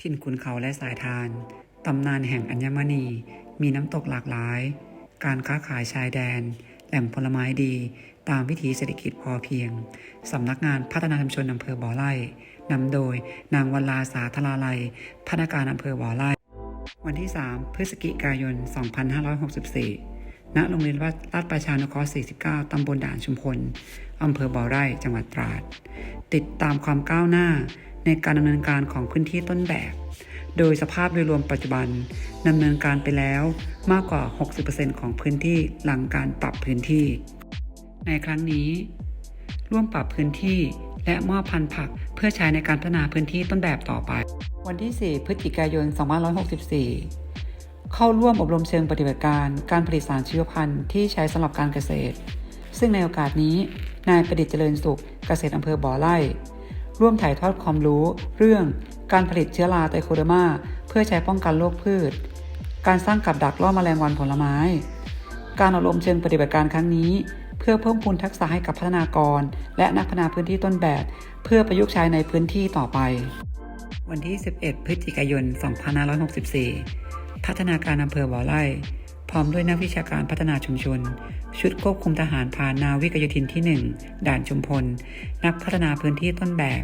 ถิ่นขุนเขาและสายทาน ตำนานแห่งอัญมณี มีน้ำตกหลากหลาย การค้าขายชายแดน แหล่งผลไม้ดี ตามวิถีเศรษฐกิจพอเพียง สำนักงานพัฒนาชุมชนอำเภอบ่อไร่นำโดยนางวัลลาสาธราลัยพนักงานอำเภอบ่อไร่วันที่ 3 พฤศจิกายน 2564 ณ โรงเรียนวัดลาดประชานุเคราะห์ 49 ตำบลด่านชุมพล อำเภอบ่อไร่ จังหวัดตราด ติดตามความก้าวหน้า ในการดำเนินการของพื้นที่ต้นแบบ โดยสภาพโดยรวมปัจจุบันดำเนินการไปแล้วมากกว่า 60%ของพื้นที่หลังการปรับพื้นที่ ในครั้งนี้ ร่วมปรับพื้นที่และมอบพันธุ์ผักเพื่อใช้ในการพัฒนาพื้นที่ต้นแบบต่อไป วันที่ 4 พฤศจิกายน 2564 เข้าร่วมอบรมเชิงปฏิบัติการการผลิตสารชีวพันธุ์ที่ใช้สำหรับการเกษตร ซึ่งในโอกาสนี้ นายประดิษฐ์เจริญสุขเกษตรอำเภอบ่อไร่ ร่วมถ่ายทอดความรู้ เรื่องการผลิตเชื้อราไตโคเดอร์มาเพื่อใช้ป้องกันโรคพืช การสร้างกับดักล่อแมลงวันผลไม้ การอบรมเชิงปฏิบัติการครั้งนี้ เพื่อเพิ่มพูนทักษะให้กับพัฒนากร และนักพัฒนาพื้นที่ต้นแบบ เพื่อประยุกต์ใช้ในพื้นที่ต่อไป วันที่ 11 พฤศจิกายน 2564 พัฒนาการอำเภอบ่อไร่ พร้อมด้วยนักวิชาการพัฒนาชุมชน ชุดควบคุมทหารพรานนาวิกโยธินที่ 1 ด่านชุมพล นักพัฒนาพื้นที่ต้นแบบ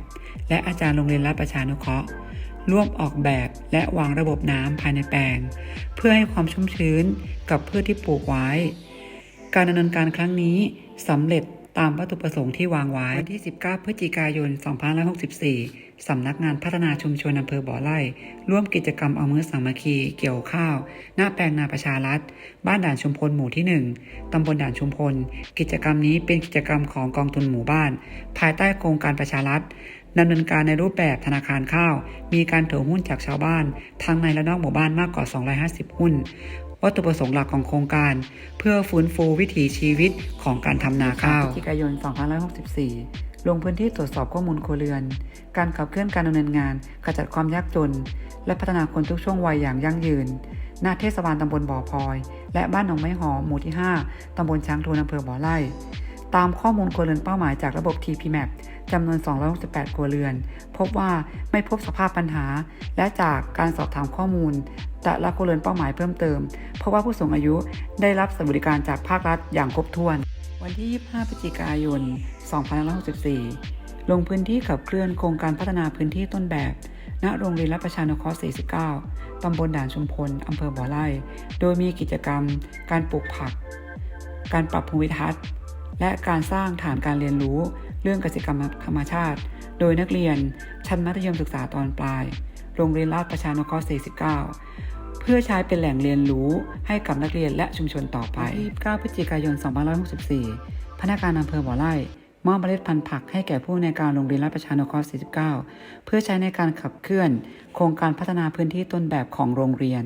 และอาจารย์โรงเรียนรัฐประชานุเคราะห์ ร่วมออกแบบและวางระบบน้ำภายในแปลง เพื่อให้ความชุ่มชื้นกับพืชที่ปลูกไว้ การดำเนินการครั้งนี้สำเร็จ ตามวัตถุประสงค์ที่วางไว้วันที่ 19 พฤศจิกายน 2564 สำนักงานพัฒนาชุมชนอำเภอบ่อไร่ ร่วมกิจกรรมเอามือสามัคคี เกี่ยวข้าว หน้าแปลงนาประชารัฐ บ้านด่านชุมพลหมู่ที่ 1 ตำบลด่านชุมพล กิจกรรมนี้เป็นกิจกรรมของกองทุนหมู่บ้าน ภายใต้โครงการประชารัฐดำเนินการในรูปแบบธนาคารข้าว มีการถือหุ้นจากชาวบ้าน ทั้งในและนอกหมู่บ้านมากกว่า 250 หุ้น วัตถุประสงค์หลักของโครงการ เพื่อฟื้นฟูวิถีชีวิตของการทำนาข้าวพฤศจิกายน 2564 ลงพื้นที่ตรวจสอบข้อมูลครัวเรือน การขับเคลื่อนการดำเนินงานขจัดความยากจน และพัฒนาคนทุกช่วงวัยอย่างยั่งยืนณเทศบาลตำบลบ่อพลอย และบ้านหนองไม้หอมหมู่ที่ 5 ตำบลช้างทูนอำเภอบ่อไร่ ตามข้อมูลครัวเรือนเป้าหมายจากระบบ TPMAP จำนวน 268 ครัวเรือน พบว่าไม่พบสภาพปัญหา และจากการสอบถามข้อมูล แต่ละครัวเรือนเป้าหมายเพิ่มเติม เพราะว่าผู้สูงอายุได้รับสวัสดิการจากภาครัฐอย่างครบถ้วน วันที่ 25 พฤศจิกายน 2564 ลงพื้นที่ขับเคลื่อนโครงการพัฒนาพื้นที่ต้นแบบ ณ โรงเรียนรัฐประชานุเคราะห์ 49 ตำบลด่านชุมพล อำเภอบ่อไร่ โดยมีกิจกรรม การปลูกผัก การปรับภูมิทัศน์ และการสร้างฐานการเรียนรู้ เรื่องเกษตรกรรมธรรมชาติ โดยนักเรียนชั้นมัธยมศึกษาตอนปลาย โรงเรียนราชประชานุเคราะห์49 เพื่อใช้เป็นแหล่งเรียนรู้ให้กับนักเรียนและชุมชนต่อไปที่9พฤศจิกายน 2564 พนักงานอำเภอบ่อไร่มอบเมล็ดพันธุ์ผักให้แก่ผู้ในการโรงเรียนราชประชานุเคราะห์ 49 เพื่อใช้ในการขับเคลื่อน โครงการพัฒนาพื้นที่ต้นแบบของโรงเรียน